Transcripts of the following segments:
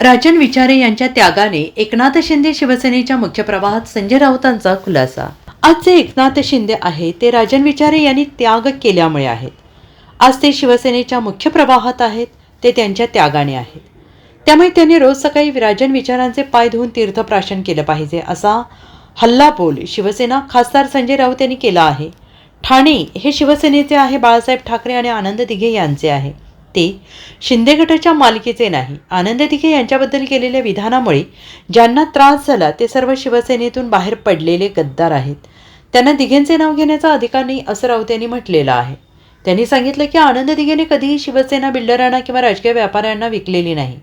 राजन विचारे यांच्या त्यागाने एकनाथ शिंदे शिवसेनेच्या मुख्य प्रवाहात संजय राऊतांचा खुलासा. आज जे एकनाथ शिंदे आहे ते राजन विचारे यांनी त्याग केल्यामुळे आहेत. आज ते शिवसेनेच्या मुख्य प्रवाहात आहेत ते त्यांच्या त्यागाने आहेत. त्यामुळे त्यांनी रोज सकाळी राजन विचारांचे पाय धुवून तीर्थप्राशन केलं पाहिजे असा हल्ला बोल शिवसेना खासदार संजय राऊत यांनी केला आहे. ठाणे हे शिवसेनेचे आहे बाळासाहेब ठाकरे आणि आनंद दिघे यांचे आहे. ते शिंदे गटाच्या मालकीचे नाही. आनंद दिघे यांच्याबद्दल केलेल्या विधानामुळे ज्यांना त्रास झाला ते सर्व शिवसेनेतून बाहेर पडलेले गद्दार आहेत. त्यांना दिघेंचे नाव घेण्याचा अधिकार नाही असं राऊत यांनी म्हटलेलं आहे. त्यांनी सांगितलं की आनंद दिघेने कधीही शिवसेना बिल्डरांना किंवा राजकीय व्यापाऱ्यांना विकलेली नाही.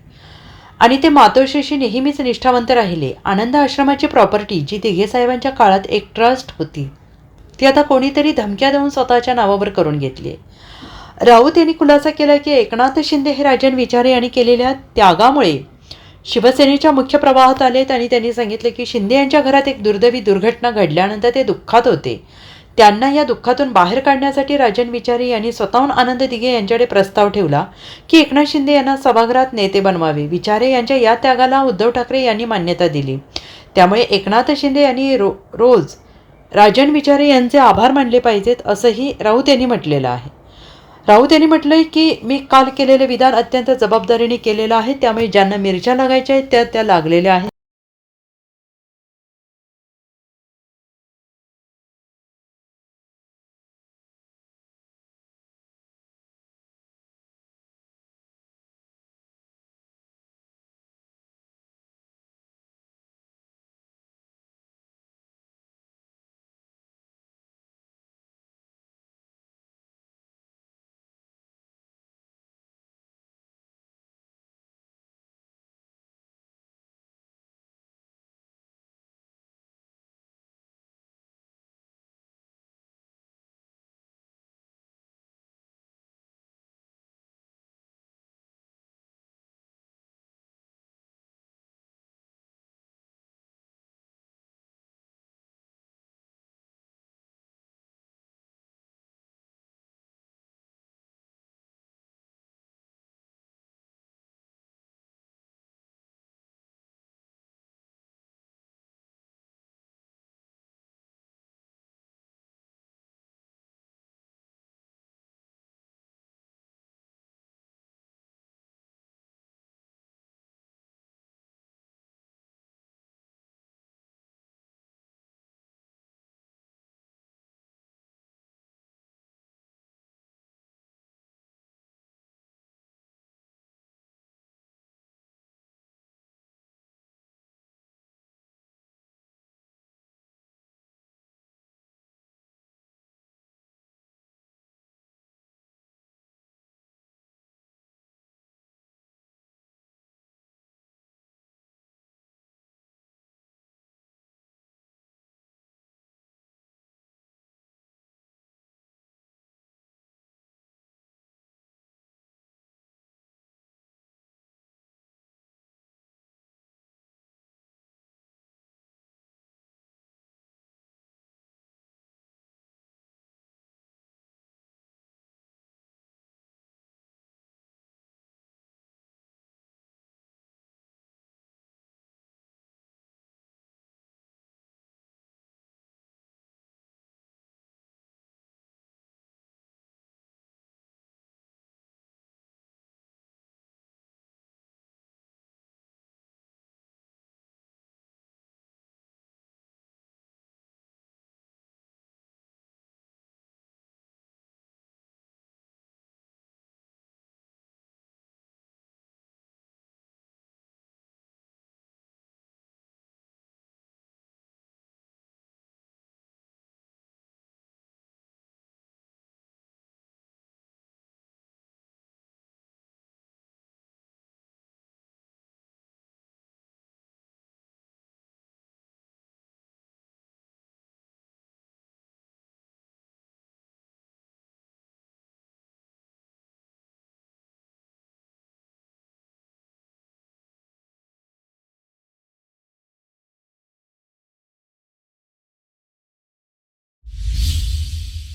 आणि ते मातोश्रीशी नेहमीच निष्ठावंत राहिले. आनंद आश्रमाची प्रॉपर्टी जी दिघे साहेबांच्या काळात एक ट्रस्ट होती ती आता कोणीतरी धमक्या देऊन स्वतःच्या नावावर करून घेतली आहे. राऊत यांनी खुलासा केला की एकनाथ शिंदे हे राजन विचारे यांनी केलेल्या त्यागामुळे शिवसेनेच्या मुख्य प्रवाहात आलेत आणि त्यांनी सांगितले की शिंदे यांच्या घरात एक दुर्दैवी दुर्घटना घडल्यानंतर ते दुःखात होते. त्यांना या दुःखातून बाहेर काढण्यासाठी राजन विचारे यांनी स्वतःहून आनंद दिघे यांच्याकडे प्रस्ताव ठेवला की एकनाथ शिंदे यांना सभागृहात नेते बनवावे. विचारे यांच्या या त्यागाला उद्धव ठाकरे यांनी मान्यता दिली. त्यामुळे एकनाथ शिंदे यांनी रो रोज राजन विचारे यांचे आभार मानले पाहिजेत असंही राऊत यांनी म्हटलेलं आहे. राऊत यांनी म्हटलंय की मी काल केलेले विधान अत्यंत जबाबदारीने केलेलं आहे. त्यामुळे ज्यांना मिरच्या लागायच्या आहेत त्या त्या लागलेल्या आहेत.